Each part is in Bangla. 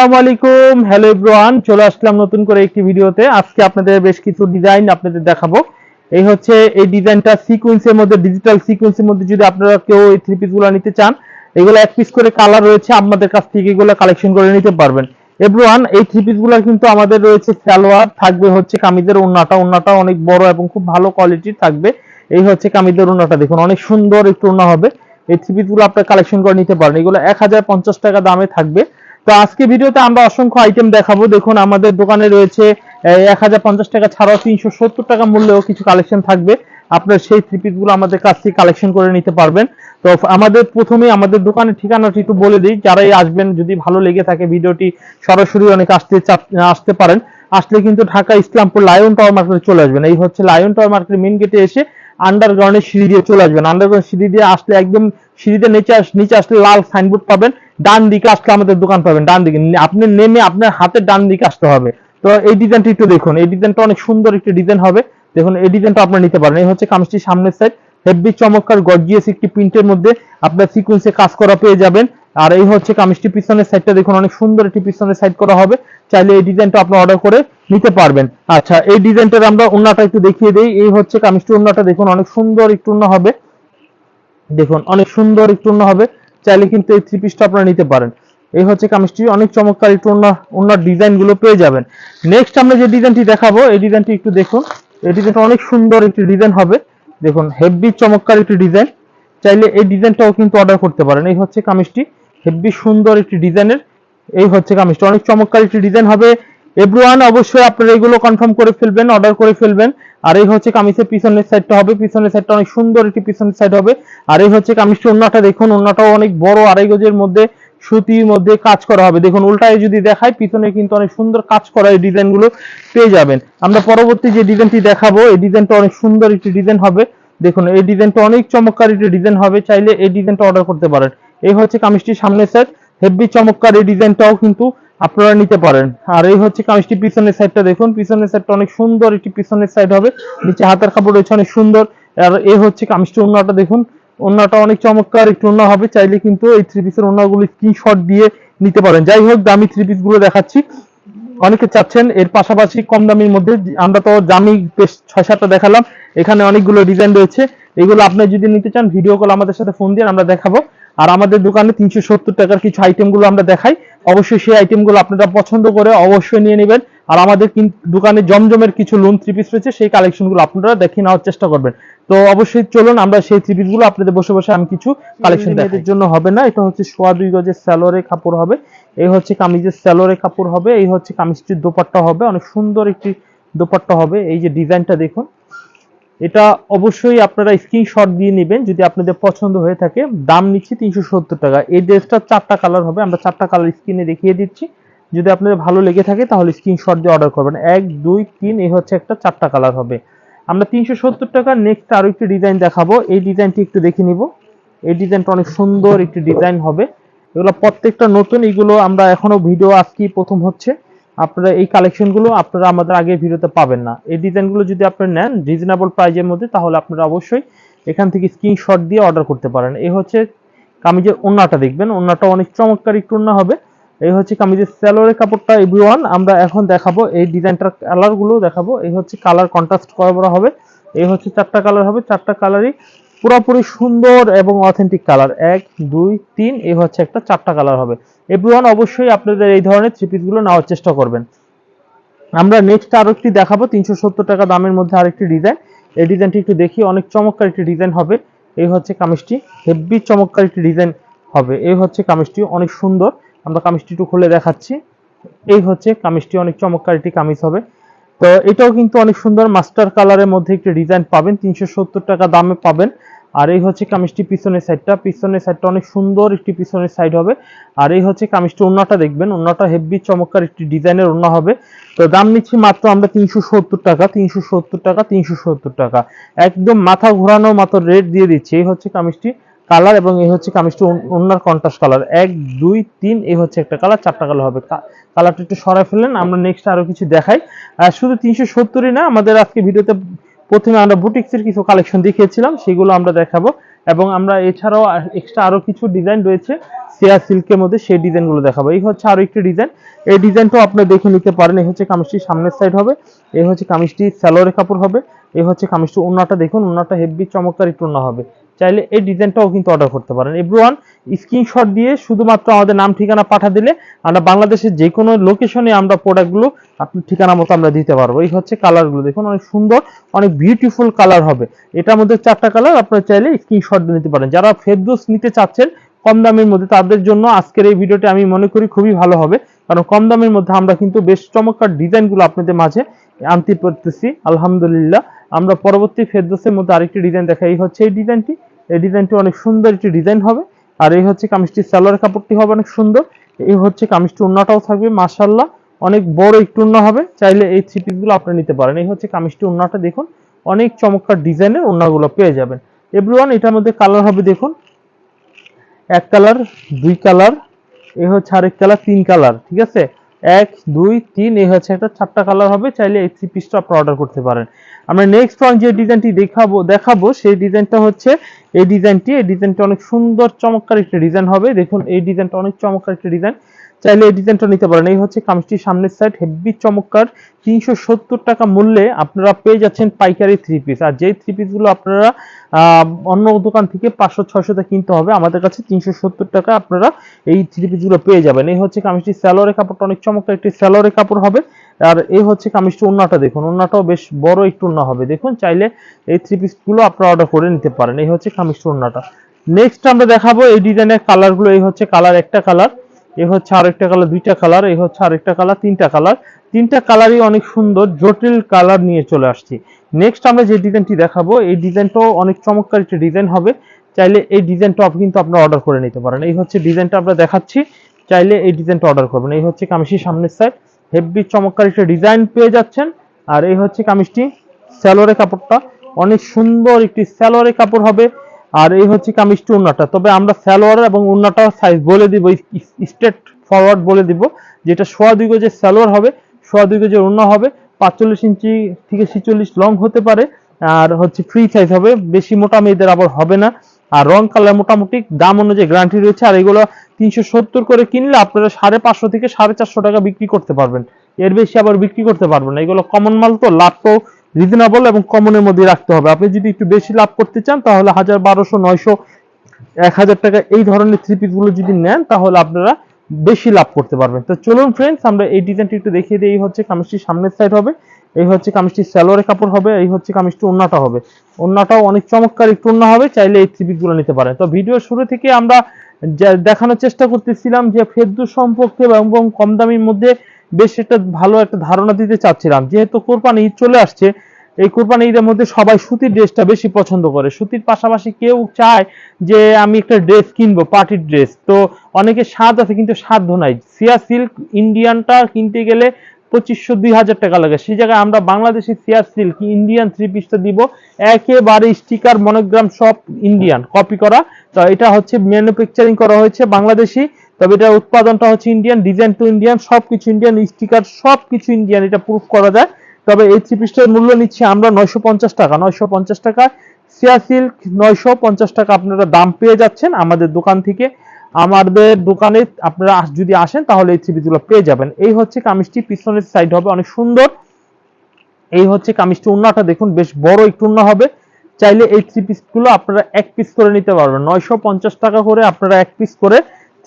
আসসালামু আলাইকুম। হ্যালো এভরিওয়ান চলে আসলাম নতুন করে একটি ভিডিওতে। আজকে আপনাদের বেশ কিছু ডিজাইন আপনাদের দেখাবো। এই হচ্ছে এই ডিজাইনটা সিকোয়েন্সের মধ্যে ডিজিটাল সিকোয়েন্সের মধ্যে যদি আপনারা কেউ এই থ্রি পিসগুলো নিতে চান, এগুলো এক পিস করে কালার রয়েছে, আপনাদের কাছ থেকে এগুলো কালেকশন করে নিতে পারবেন। এভরিওয়ান এই থ্রি পিসগুলো কিন্তু আমাদের রয়েছে সালোয়ার, থাকবে হচ্ছে কামিজের ওন্নাটা। ওন্নাটা অনেক বড় এবং খুব ভালো কোয়ালিটির থাকবে। এই হচ্ছে কামিজের ওন্নাটা দেখুন, অনেক সুন্দর একটু ওন্না হবে। এই থ্রি পিসগুলো আপনারা কালেকশন করে নিতে পারেন। এগুলো এক হাজার পঞ্চাশ টাকা দামে থাকবে। তো আজকে ভিডিওতে আমরা অসংখ্য আইটেম দেখাবো। দেখুন, আমাদের দোকানে রয়েছে এক হাজার পঞ্চাশ টাকা ছাড়াও তিনশো সত্তর টাকা মূল্যেও কিছু কালেকশন থাকবে। আপনার সেই থ্রি পিসগুলো আমাদের কাছ থেকে কালেকশন করে নিতে পারবেন। তো আমাদের প্রথমে আমাদের দোকানের ঠিকানাটি একটু বলে দিই। যারাই আসবেন, যদি ভালো লেগে থাকে ভিডিওটি, সরাসরি অনেক আসতে আসতে পারেন। আসলে কিন্তু ঢাকা ইসলামপুর লায়ন টাওয়ার মার্কেটে চলে আসবেন। এই হচ্ছে লায়ন টাওয়ার মার্কেটের মেন গেটে এসে আন্ডারগ্রাউন্ডের সিঁড়ি দিয়ে চলে আসবেন। আন্ডারগ্রাউন্ড সিঁড়ি দিয়ে আসলে একদম সিঁড়িতে নিচে আস- নিচে আসলে লাল সাইনবোর্ড পাবেন। ডান দিকে আসলে আমাদের দোকান পাবেন, ডান দিকে। আপনি নেমে আপনার হাতের ডান দিকে আসতে হবে। তো এই ডিজাইনটা একটু দেখুন। এই ডিজাইনটা অনেক সুন্দর একটি ডিজাইন হবে। দেখুন, এই ডিজাইনটা আপনারা নিতে পারেন। এই হচ্ছে কামিজটির সামনের সাইড হেভি চমৎকার গর্জিয়াস একটি প্রিন্টের মধ্যে আপনার সিকোয়েন্সে কাজ করা পেয়ে যাবেন। আর এই হচ্ছে কামিজটি পিছনের সাইডটা দেখুন, অনেক সুন্দর একটি পিছনের সাইড করা হবে। চাইলে এই ডিজাইনটা আপনি অর্ডার করে নিতে পারবেন। আচ্ছা এই ডিজাইনটার আমরা ওন্নাটা একটু দেখিয়ে দিই। এই হচ্ছে কামিজটি ওন্নাটা দেখুন, অনেক সুন্দর একটু ওন্না হবে। দেখুন, অনেক সুন্দর একটু ওন্না হবে। চাইলে কিন্তু এই থ্রি পিসটা আপনারা নিতে পারেন। এই হচ্ছে কামিজটি অনেক চমৎকার একটু ওন্না ওন্নার ডিজাইনগুলো পেয়ে যাবেন। নেক্সট আমরা যে ডিজাইনটি দেখাবো, এই ডিজাইনটি একটু দেখুন। এই ডিজাইনটা অনেক সুন্দর একটি ডিজাইন হবে। দেখুন হেভি চমৎকার একটি ডিজাইন চাইলে এই ডিজাইনটাও কিন্তু অর্ডার করতে পারেন। এই হচ্ছে কামিজটি হেভি সুন্দর একটি ডিজাইনের এই হচ্ছে কামিজটা অনেক চমৎকার একটি ডিজাইন হবে। এভরিওয়ান অবশ্যই আপনারা এগুলো কনফার্ম করে ফেলবেন অর্ডার করে ফেলবেন। আর এই হচ্ছে কামিজের পিছনের সাইডটা হবে। পিছনের সাইডটা অনেক সুন্দর একটি পিছনের সাইড হবে। আর এই হচ্ছে কামিজটি অন্যটা দেখুন অন্যটাও অনেক বড় আড়াই গজের মধ্যে সুতির মধ্যে কাজ করা হবে। দেখুন, উল্টায় যদি দেখায় পিছনে কিন্তু অনেক সুন্দর কাজ করা এই ডিজাইনগুলো পেয়ে যাবেন। আমরা পরবর্তী যে ডিজাইনটি দেখাবো, এই ডিজাইনটা অনেক সুন্দর একটি ডিজাইন হবে। দেখুন, এই ডিজাইনটা অনেক চমৎকার একটি ডিজাইন হবে। চাইলে এই ডিজাইনটা অর্ডার করতে পারেন। এই হচ্ছে কামিজটির সামনের সাইড হেভি চমৎকার এই ডিজাইনটাও কিন্তু আপনারা নিতে পারেন। আর এই হচ্ছে কামিজটি পিছনের সাইডটা দেখুন। পিছনের সাইডটা অনেক সুন্দর একটি পিছনের সাইড হবে। নিচে হাতের কাপড় রয়েছে, অনেক সুন্দর। আর এই হচ্ছে কামিজটি অন্যটা দেখুন। অন্যটা অনেক চমৎকার, একটু অন্য হবে। চাইলে কিন্তু এই থ্রি পিসের অন্যগুলো স্ক্রিনশট দিয়ে নিতে পারেন। যাই হোক, দামি থ্রি পিসগুলো দেখাচ্ছি। অনেকে চাচ্ছেন, এর পাশাপাশি কম দামির মধ্যে, আমরা তো দামি বেশ ছয় সাতটা দেখালাম। এখানে অনেকগুলো ডিজাইন রয়েছে। এগুলো আপনি যদি নিতে চান ভিডিও কল আমাদের সাথে ফোন দিয়ে আমরা দেখাবো। আর আমাদের দোকানে তিনশো সত্তর টাকার কিছু আইটেমগুলো আমরা দেখাই। অবশ্যই সেই আইটেমগুলো আপনারা পছন্দ করে অবশ্যই নিয়ে নেবেন। আর আমাদের কিন- দোকানে জমজমের কিছু লোন থ্রি পিস রয়েছে সেই কালেকশনগুলো আপনারা দেখে নেওয়ার চেষ্টা করবেন। তো অবশ্যই চলুন আমরা সেই থ্রি পিসগুলো আপনাদের বসে বসে আমি কিছু কালেকশন এদের জন্য হবে না এটা হচ্ছে সোয়া দুই গজের স্যালোরে কাপড় হবে। এই হচ্ছে কামিজের স্যালোরে কাপড় হবে এই হচ্ছে কামিজটির দোপাট্টা হবে অনেক সুন্দর একটি দোপাট্টা হবে। এই যে ডিজাইনটা দেখুন। এটা অবশ্যই আপনারা স্ক্রিনশট দিয়ে নেবেন, যদি আপনাদের পছন্দ হয়ে থাকে। দাম নিচ্ছি তিনশো সত্তর টাকা। এই ড্রেসটা চারটা কালার হবে, আমরা চারটা কালার স্ক্রিনে দেখিয়ে দিচ্ছি। যদি আপনাদের ভালো লেগে থাকে, তাহলে স্ক্রিনশট দিয়ে অর্ডার করবেন। এক, দুই, তিন, এই হচ্ছে একটা চারটা কালার হবে। আমরা তিনশো সত্তর টাকা নেক্সট আরও একটি ডিজাইন দেখাবো। এই ডিজাইনটি একটু দেখে নিব। এই ডিজাইনটা অনেক সুন্দর একটি ডিজাইন হবে। এগুলো প্রত্যেকটা নতুন, এগুলো আমরা এখনও ভিডিও আজকেই প্রথম হচ্ছে। আপনারা এই কালেকশনগুলো আপনারা আমাদের আগের ভিডিওতে পাবেন না। এই ডিজাইনগুলো যদি আপনারা নেন রিজনেবল প্রাইজের মধ্যে, তাহলে আপনারা অবশ্যই এখান থেকে স্ক্রিনশট দিয়ে অর্ডার করতে পারেন। এই হচ্ছে কামিজের ওন্নাটা দেখবেন। ওন্নাটা অনেক চমৎকার একটু ওন্না হবে। এই হচ্ছে কামিজের স্যালোরের কাপড়টা এভরিওয়ান আমরা এখন দেখাবো এই ডিজাইনটার কালারগুলো দেখাবো। এই হচ্ছে কালার কন্ট্রাস্ট করা হবে। এই হচ্ছে চারটা কালার হবে। চারটা কালারই পুরোপুরি সুন্দর এবং অথেন্টিক কালার এক, দুই, তিন, এই হচ্ছে একটা চারটা কালার হবে। এভরিওয়ান অবশ্যই আপনাদের এই ধরনের থ্রি পিসগুলো নেওয়ার চেষ্টা করবেন। আমরা নেক্সট আরও একটি দেখাবো, তিনশো সত্তর টাকা দামের মধ্যে আরেকটি ডিজাইন এই ডিজাইনটি একটু দেখি, অনেক চমৎকার একটি ডিজাইন হবে। এই হচ্ছে কামিজটি হেভি চমৎকার একটি ডিজাইন হবে। এই হচ্ছে কামিজটি, অনেক সুন্দর। আমরা কামিজটি একটু খুলে দেখাচ্ছি। এই হচ্ছে কামিজটি, অনেক চমৎকার একটি কামিজ হবে। তো এটাও কিন্তু অনেক সুন্দর, মাস্টার কালারের মধ্যে একটি ডিজাইন পাবেন। তিনশো সত্তর টাকা দামে পাবেন। আর এই হচ্ছে কামিজটি পিছনের সাইডটা পিছনের সাইডটা অনেক সুন্দর একটি পিছনের সাইড হবে। আর এই হচ্ছে কামিজটি ওন্নাটা দেখবেন। ওন্নাটা হেভি চমৎকার একটি ডিজাইনের ওন্না হবে। তো দাম নিচ্ছি মাত্র আমরা তিনশো সত্তর টাকা। তিনশো সত্তর টাকা, তিনশো সত্তর টাকা। একদম মাথা ঘোরানোর মতো রেট দিয়ে দিচ্ছি। এই হচ্ছে কামিজটি কালার এবং এই হচ্ছে কামিজটি ওনার কন্ট্রাস্ট কালার এক, দুই, তিন, এই হচ্ছে একটা কালার চারটা কালার হবে। কালারটা একটু সরাই ফেললেন। আমরা নেক্সট আরও কিছু দেখাই। শুধু তিনশো সত্তরই না, আমাদের আজকে ভিডিওতে প্রথমে আমরা বুটিক্সের কিছু কালেকশন দেখিয়েছিলাম, সেগুলো আমরা দেখাবো। এবং আমরা এছাড়াও এক্সট্রা আরও কিছু ডিজাইন রয়েছে সিয়া সিল্কের মধ্যে সেই ডিজাইনগুলো দেখাবো। এই হচ্ছে আরও একটি ডিজাইন এই ডিজাইনটাও আপনি দেখে নিতে পারেন। এই হচ্ছে কামিজটির সামনের সাইড হবে, এই হচ্ছে কামিজটি স্যালোরে কাপড় হবে, এই হচ্ছে কামিজটি ওন্নাটা দেখুন ওন্নাটা হেভি চমৎকার একটু ওন্না হবে। চাইলে এই ডিজাইনটাও কিন্তু অর্ডার করতে পারেন। এভরিওয়ান স্ক্রিনশট দিয়ে শুধুমাত্র আমাদের নাম, ঠিকানা পাঠা দিলে আমরা বাংলাদেশের যে কোনো লোকেশনে আমরা প্রোডাক্টগুলো আপনার ঠিকানা মতো আমরা দিতে পারব। এই হচ্ছে কালারগুলো দেখুন, অনেক সুন্দর, অনেক বিউটিফুল কালার হবে। এটার মধ্যে চারটা কালার আপনারা চাইলে স্ক্রিনশট নিতে পারেন। যারা ফেরদোস নিতে চাচ্ছেন, কম দামের মধ্যে তাদের জন্য আজকের এই ভিডিওটি আমি মনে করি খুবই ভালো হবে। কারণ কম দামের মধ্যে আমরা কিন্তু বেশ চমৎকার ডিজাইনগুলো আপনাদের মাঝে আনতে পারতেছি। আলহামদুলিল্লাহ। আমরা পরবর্তী ফেরদোসের মধ্যে আরেকটি ডিজাইন দেখাই। এই হচ্ছে এই ডিজাইনটি এই ডিজাইনটি অনেক সুন্দর একটি ডিজাইন হবে। আর এই হচ্ছে কামিজটি সালোয়ার কাপড়টি হবে অনেক সুন্দর। এই হচ্ছে কামিজটি উন্নাটাও থাকবে মাশাল্লাহ অনেক বড় একটু উন্না হবে। চাইলে এই থ্রি পিসগুলো আপনি নিতে পারেন। এই হচ্ছে কামিজটি উন্নাটা দেখুন। অনেক চমৎকার ডিজাইনের উন্নাগুলো পেয়ে যাবেন। এভরিওয়ান এটার মধ্যে কালার হবে দেখুন। এক কালার দুই কালার এ হচ্ছে আরেক কালার তিন কালার ঠিক আছে? এক, দুই, তিন, এই হচ্ছে একটা চারটা কালার হবে, চাইলে এই থ্রি পিসটা আপনি অর্ডার করতে পারেন। আমরা নেক্সট ওয়ান যে ডিজাইনটি দেখাবো দেখাবো, সেই ডিজাইনটা হচ্ছে, এই ডিজাইনটি এই ডিজাইনটা অনেক সুন্দর চমৎকার একটা ডিজাইন হবে। দেখুন, এই ডিজাইনটা অনেক চমৎকার একটা ডিজাইন চাইলে এই ডিজাইনটা নিতে পারেন। এই হচ্ছে কামিজটির সামনের সাইড হেভি চমৎকার। তিনশো সত্তর টাকা মূল্যে আপনারা পেয়ে যাচ্ছেন পাইকারি থ্রি পিস আর যেই থ্রি পিসগুলো আপনারা অন্য দোকান থেকে পাঁচশো ছয়শোতে কিনতে হবে, আমাদের কাছে তিনশো সত্তর টাকা আপনারা এই থ্রি পিসগুলো পেয়ে যাবেন। এই হচ্ছে কামিজটি স্যালোয়ারের কাপড়টা অনেক চমৎকার, একটি স্যালোয়ারের কাপড় হবে। আর এই হচ্ছে কামিজটি ওন্নাটা দেখুন ওন্নাটাও বেশ বড় একটু ওন্না হবে। দেখুন, চাইলে এই থ্রি পিসগুলো আপনারা অর্ডার করে নিতে পারেন। এই হচ্ছে কামিজটি ওন্নাটা নেক্সট আমরা দেখাবো এই ডিজাইনের কালারগুলো এই হচ্ছে কালার একটা কালার এই হচ্ছে আরেকটা কালার, দুইটা কালার এই হচ্ছে আরেকটা কালার, তিনটা কালার। তিনটা কালারই অনেক সুন্দর, জটিল কালার নিয়ে চলে আসছি। নেক্সট আমরা যে ডিজাইনটি দেখাবো, এই ডিজাইনটাও অনেক চমৎকার একটা ডিজাইন হবে। চাইলে এই ডিজাইনটা কিন্তু আপনারা অর্ডার করে নিতে পারেন। এই হচ্ছে ডিজাইনটা আমরা দেখাচ্ছি, চাইলে এই ডিজাইনটা অর্ডার করবেন। এই হচ্ছে কামিজটির সামনের সাইড হেভি চমৎকার একটা ডিজাইন পেয়ে যাচ্ছেন। আর এই হচ্ছে কামিজটি স্যালোয়ারের কাপড়টা, অনেক সুন্দর একটি স্যালোয়ারের কাপড় হবে। আর এই হচ্ছে কামিজটি উন্নাটা তবে আমরা স্যালোয়ার এবং উন্নাটা সাইজ বলে দিব স্ট্রেট ফরওয়ার্ড বলে দিব, যেটা সোয়া দুই গজের স্যালোয়ার হবে, সোয়া দুই গজের উন্না হবে, পাঁচচল্লিশ ইঞ্চি থেকে ছিচল্লিশ লং হতে পারে, আর হচ্ছে ফ্রি সাইজ হবে, বেশি মোটা মেয়েদের আবার হবে না। আর রং কালার মোটামুটি, দাম অনুযায়ী গ্যারান্টি রয়েছে, আর এগুলো তিনশো সত্তর করে কিনলে আপনারা সাড়ে পাঁচশো থেকে সাড়ে চারশো টাকা বিক্রি করতে পারবেন। এর বেশি আবার বিক্রি করতে পারবেন না। এগুলো কমন মাল তো, লাভ তো রিজনেবল এবং কমনের মধ্যে রাখতে হবে। আপনি যদি একটু বেশি লাভ করতে চান, তাহলে হাজার বারোশো, নয়শো, এক হাজার টাকা এই ধরনের থ্রি পিসগুলো যদি নেন, তাহলে আপনারা বেশি লাভ করতে পারবেন। তো চলুন ফ্রেন্ডস আমরা এই ডিজাইনটি একটু দেখিয়ে দিই। এই হচ্ছে কামিজটির সামনের সাইড হবে, এই হচ্ছে কামিজটির স্যালোয়ারের কাপড় হবে, এই হচ্ছে কামিজটি ওন্নাটা হবে। ওন্নাটাও অনেক চমৎকার, একটু ওন্না হবে, চাইলে এই থ্রি পিসগুলো নিতে পারেন। তো ভিডিও শুরু থেকে আমরা দেখানোর চেষ্টা করতেছিলাম যে ফেরদু সম্পর্কে এবং কম দামির মধ্যে বেশ একটা ভালো একটা ধারণা দিতে চাচ্ছিলাম। যেহেতু কোরবানি ঈদ চলে আসছে, এই কোরবানি ঈদের মধ্যে সবাই সুতির ড্রেসটা বেশি পছন্দ করে। সুতির পাশাপাশি কেউ চায় যে আমি একটা ড্রেস কিনবো, পার্টির ড্রেস। তো অনেকে স্বাদ আছে, কিন্তু সাধ্য নাই। সিয়া সিল্ক ইন্ডিয়ানটা কিনতে গেলে পঁচিশশো দুই হাজার টাকা লাগে। সেই জায়গায় আমরা বাংলাদেশি সিয়া সিল্ক, ইন্ডিয়ান থ্রি পিসটা দিব। একেবারে স্টিকার মনোগ্রাম সব ইন্ডিয়ান, কপি করা। তো এটা হচ্ছে ম্যানুফ্যাকচারিং করা হয়েছে বাংলাদেশি তবে এটা উৎপাদনটা হচ্ছে ইন্ডিয়ান ডিজাইন টু ইন্ডিয়ান সবকিছু ইন্ডিয়ান স্টিকার সবকিছু ইন্ডিয়ান এটা প্রুফ করা যায়। তবে এই থ্রি পিসটার মূল্য নিচ্ছি আমরা নয়শো পঞ্চাশ টাকা। নয়শো পঞ্চাশ টাকা সিয়া সিল্ক নয়শো পঞ্চাশ টাকা আপনারা দাম পেয়ে যাচ্ছেন আমাদের দোকান থেকে। আমাদের দোকানে আপনারা যদি আসেন তাহলে এই থ্রি পেয়ে যাবেন। এই হচ্ছে কামিজটি, পিছনের সাইড হবে অনেক সুন্দর। এই হচ্ছে কামিজটি উন্নাটা দেখুন, বেশ বড় একটু উন্না হবে। চাইলে এই থ্রি পিসগুলো আপনারা এক পিস করে নিতে পারবেন। নয়শো পঞ্চাশ টাকা করে আপনারা এক পিস করে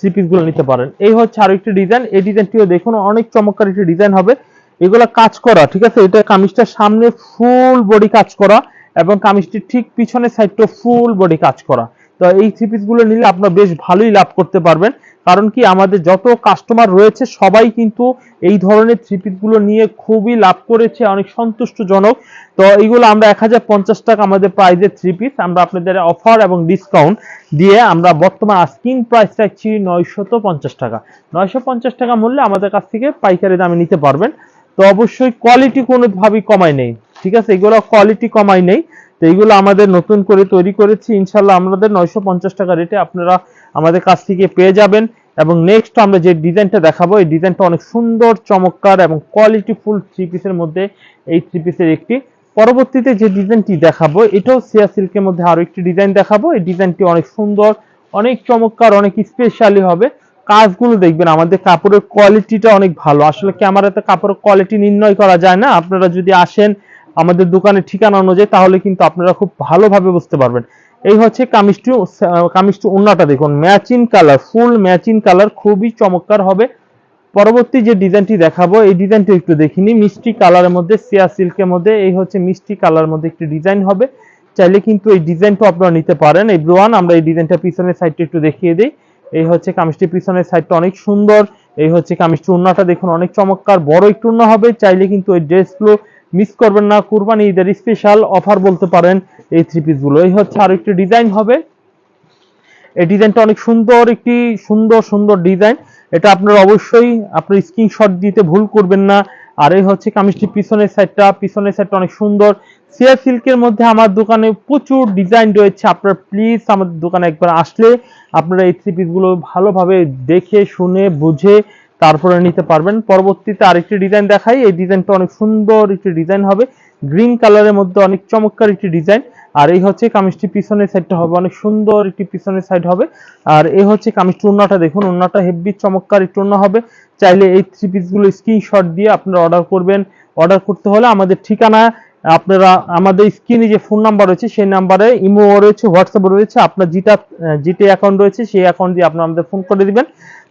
থ্রি পিসগুলো নিতে পারেন। এই হচ্ছে আরও একটি ডিজাইন এই ডিজাইনটিও দেখুন, অনেক চমৎকার একটি ডিজাইন হবে। এগুলা কাজ করা, ঠিক আছে? এটা কামিজটার সামনে ফুল বডি কাজ করা এবং কামিজটির ঠিক পিছনের সাইডটা ফুল বডি কাজ করা। তো এই থ্রি পিসগুলো নিলে আপনারা বেশ ভালোই লাভ করতে পারবেন। কারণ কি আমাদের যত কাস্টমার রয়েছে, সবাই কিন্তু এই ধরনের থ্রি পিসগুলো নিয়ে খুবই লাভ করেছে, অনেক সন্তুষ্টজনক। তো এইগুলো আমরা এক হাজার পঞ্চাশ টাকা আমাদের প্রাইজের থ্রি পিস আমরা আপনাদের অফার এবং ডিসকাউন্ট দিয়ে আমরা বর্তমান আস্কিং প্রাইস রাখছি নয়শত পঞ্চাশ টাকা। নয়শো পঞ্চাশ টাকা মূল্যে আমাদের কাছ থেকে পাইকারি দামে নিতে পারবেন। তো অবশ্যই কোয়ালিটি কোনোভাবেই কমাই নেই, ঠিক আছে? এগুলো কোয়ালিটি কমাই নেই। তো এইগুলো আমাদের নতুন করে তৈরি করেছি। ইনশাল্লাহ আমাদের নয়শো পঞ্চাশ টাকা রেটে আপনারা আমাদের কাছ থেকে পেয়ে যাবেন। এবং নেক্সট আমরা যে ডিজাইনটা দেখাবো, এই ডিজাইনটা অনেক সুন্দর, চমৎকার এবং কোয়ালিটি ফুল থ্রি পিসের মধ্যে এই থ্রি পিসের একটি। পরবর্তীতে যে ডিজাইনটি দেখাবো, এটাও সিয়া সিল্কের মধ্যে আরও একটি ডিজাইন দেখাবো। এই ডিজাইনটি অনেক সুন্দর, অনেক চমৎকার, অনেক স্পেশালি হবে। কাজগুলো দেখবেন, আমাদের কাপড়ের কোয়ালিটিটা অনেক ভালো। আসলে ক্যামেরাতে কাপড়ের কোয়ালিটি নির্ণয় করা যায় না। আপনারা যদি আসেন আমাদের দোকানের ঠিকানা অনুযায়ী, তাহলে কিন্তু আপনারা খুব ভালোভাবে বুঝতে পারবেন। এই হচ্ছে কামিজটি কামিজটি অন্যটা দেখুন। Matching colour full matching colour খুবই চমৎকার হবে। পরবর্তী যে ডিজাইনটি দেখাবো, এই ডিজাইনটি একটু দেখিনি। মিষ্টি কালারের মধ্যে, সিয়া সিল্কের মধ্যে, এই হচ্ছে মিষ্টি কালার মধ্যে একটি ডিজাইন হবে। চাইলে কিন্তু এই ডিজাইনটা আপনারা নিতে পারেন। এই ব্রোয়ান আমরা এই ডিজাইনটা পিছনের সাইডটা একটু দেখিয়ে দিই। এই হচ্ছে কামিজটির পিছনের সাইডটা অনেক সুন্দর। এই হচ্ছে কামিজটির উন্নাটা দেখুন, অনেক চমৎকার। বড় একটু উন্না হবে, চাইলে কিন্তু এই ড্রেসগুলো মিস করবেন না। কুরবানি ঈদের স্পেশাল অফার বলতে পারেন। এই থ্রি পিসগুলো এই হচ্ছে আরও একটি ডিজাইন হবে। এই ডিজাইনটা অনেক সুন্দর, একটি সুন্দর সুন্দর ডিজাইন এটা আপনার অবশ্যই আপনার স্ক্রিনশট দিতে ভুল করবেন না। আর এই হচ্ছে কামিজটি পিছনের সাইডটা পিছনের সাইডটা অনেক সুন্দর। সিয়া সিল্কের মধ্যে আমার দোকানে প্রচুর ডিজাইন রয়েছে। আপনার প্লিজ আমাদের দোকানে একবার আসলে আপনারা এই থ্রি পিসগুলো ভালোভাবে দেখে, শুনে, বুঝে তারপরে নিতে পারবেন। পরবর্তীতে আরেকটি ডিজাইন দেখাই। এই ডিজাইনটা অনেক সুন্দর একটি ডিজাইন হবে। গ্রিন কালারের মধ্যে অনেক চমৎকার একটি ডিজাইন। আর এই হচ্ছে কামিজটি পিছনের সাইডটা হবে, অনেক সুন্দর একটি পিছনের সাইড হবে। আর এই হচ্ছে কামিজটি উন্নাটা দেখুন উন্নাটা হেভি চমৎকার একটু উন্না হবে। চাইলে এই থ্রি পিসগুলো স্ক্রিনশট দিয়ে আপনারা অর্ডার করবেন। অর্ডার করতে হলে আমাদের ঠিকানা, আপনারা আমাদের স্ক্রিনে যে ফোন নাম্বার রয়েছে, সেই নাম্বারে ইমো রয়েছে হোয়াটসঅ্যাপ রয়েছে, আপনার যেটা জিটে অ্যাকাউন্ট রয়েছে, সেই অ্যাকাউন্ট দিয়ে আপনারা আমাদের ফোন করে দিবেন।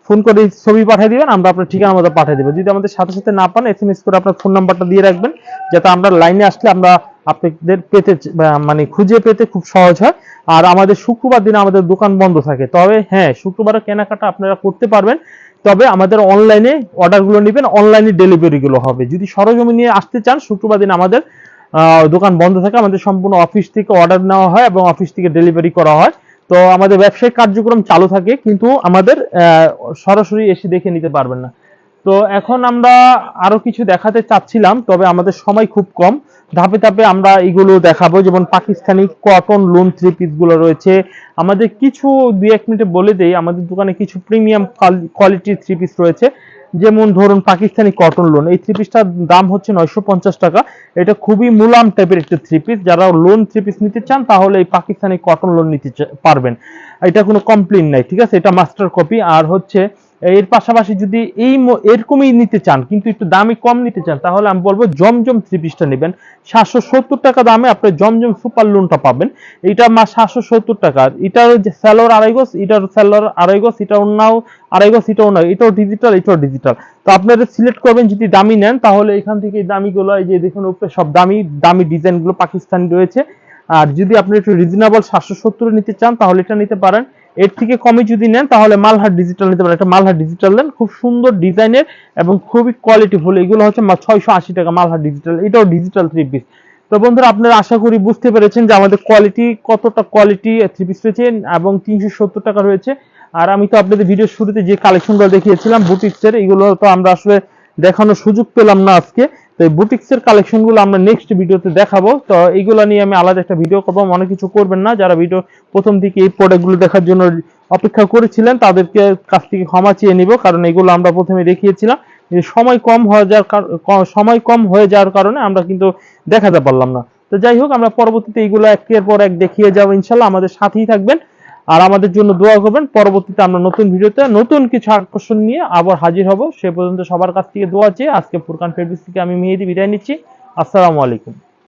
ফোন করে ছবি পাঠিয়ে দিবেন, আমরা আপনার ঠিকানা মতো পাঠিয়ে দেবো। যদি আমাদের সাথে সাথে না পান এসএমএস করে আপনার ফোন নাম্বারটা দিয়ে রাখবেন, যাতে আমরা লাইনে আসলে আমরা আপনাদের পেতে মানে খুঁজে পেতে খুব সহজ হয়। আর আমাদের শুক্রবার দিনে আমাদের দোকান বন্ধ থাকে। তবে হ্যাঁ শুক্রবারে কেনাকাটা আপনারা করতে পারবেন। তবে আমাদের অনলাইনে অর্ডারগুলো নেবেন অনলাইনে ডেলিভারিগুলো হবে। যদি সরজমি নিয়ে আসতে চান, শুক্রবার দিন আমাদের দোকান বন্ধ থাকে। আমাদের সম্পূর্ণ অফিস থেকে অর্ডার নেওয়া হয় এবং অফিস থেকে ডেলিভারি করা হয়। তো আমাদের ব্যবসায়িক কার্যক্রম চালু থাকে, কিন্তু আমাদের সরাসরি এসে দেখে নিতে পারবেন না। তো এখন আমরা আরও কিছু দেখাতে চাচ্ছিলাম, তবে আমাদের সময় খুব কম। ধাপে ধাপে আমরা এগুলো দেখাবো, যেমন পাকিস্তানি কটন লোন থ্রি পিসগুলো রয়েছে। আমাদের কিছু দুই এক মিনিটে বলে দেই, আমাদের দোকানে কিছু প্রিমিয়াম কোয়ালিটির থ্রি পিস রয়েছে। যেমন ধরুন পাকিস্তানি কটন লোন এই থ্রি পিসটার দাম হচ্ছে নয়শো পঞ্চাশ টাকা। এটা খুবই মুলাম টাইপের একটা থ্রি পিস যারা লোন থ্রি পিস নিতে চান, তাহলে এই পাকিস্তানি কটন লোন নিতে পারবেন। এটা কোনো কমপ্লেন নাই, ঠিক আছে? এটা মাস্টার কপি আর হচ্ছে এর পাশাপাশি যদি এই এরকমই নিতে চান, কিন্তু একটু দামি কম নিতে চান, তাহলে আমি বলব জমজম থ্রি পিসটা নেবেন। সাতশো সত্তর টাকা দামে আপনি জমজম সুপার লোনটা পাবেন। এটা মা সাতশো সত্তর টাকা। এটার স্যালোর আড়াই গজ, এটার স্যালোর আড়াই গজ এটা অন্যাও আড়াই গজ এটা অন্য এটাও ডিজিটাল এটাও ডিজিটাল তো আপনারা সিলেক্ট করবেন, যদি দামি নেন, তাহলে এখান থেকে দামিগুলো, এই যে দেখুন উপরে সব দামি দামি ডিজাইনগুলো পাকিস্তানি রয়েছে। আর যদি আপনি একটু রিজনেবল সাতশো সত্তর নিতে চান, তাহলে এটা নিতে পারেন। এর থেকে কমে যদি নেন, তাহলে মালহার ডিজিটাল নিতে পারেন। একটা মালহার ডিজিটাল দেন খুব সুন্দর ডিজাইনের এবং খুবই কোয়ালিটিফুল এগুলো হচ্ছে ছয়শো আশি টাকা মালহার ডিজিটাল এটাও ডিজিটাল থ্রি পিস তো বন্ধুরা, আপনারা আশা করি বুঝতে পেরেছেন যে আমাদের কোয়ালিটি কতটা কোয়ালিটি থ্রি পিস রয়েছে এবং তিনশো সত্তর টাকা রয়েছে। আর আমি তো আপনাদের ভিডিও শুরুতে যে কালেকশনগুলো দেখিয়েছিলাম বুটিক্সের এগুলো তো আমরা আসলে দেখানোর সুযোগ পেলাম না আজকে। তো এই বুটিক্সের কালেকশনগুলো আমরা নেক্সট ভিডিওতে দেখাবো। তো এইগুলো নিয়ে আমি আলাদা একটা ভিডিও করব। অনেক কিছু করবেন না। যারা ভিডিও প্রথম থেকে এই প্রোডাক্টগুলো দেখার জন্য অপেক্ষা করেছিলেন, তাদেরকে কাছ থেকে ক্ষমা চেয়ে নিব। কারণ এগুলো আমরা প্রথমে দেখিয়েছিলাম। সময় কম হয়ে যাওয়ার সময় কম হয়ে যাওয়ার কারণে আমরা কিন্তু দেখাতে পারলাম না। তো যাই হোক, আমরা পরবর্তীতে এইগুলো একের পর এক দেখিয়ে যাব ইনশাল্লাহ। আমাদের সাথেই থাকবেন। আর আমাদের জন্য দোয়া করবেন। পরবর্তীতে আমরা নতুন ভিডিওতে নতুন কিছু আকর্ষণ নিয়ে আবার হাজির হব। সে পর্যন্ত সবার কাছ থেকে দোয়া চেয়ে আজকে ফুরকান ফেব্রিক্স থেকে আমি মেহেদি বিদায় নিচ্ছি। আসসালামু আলাইকুম।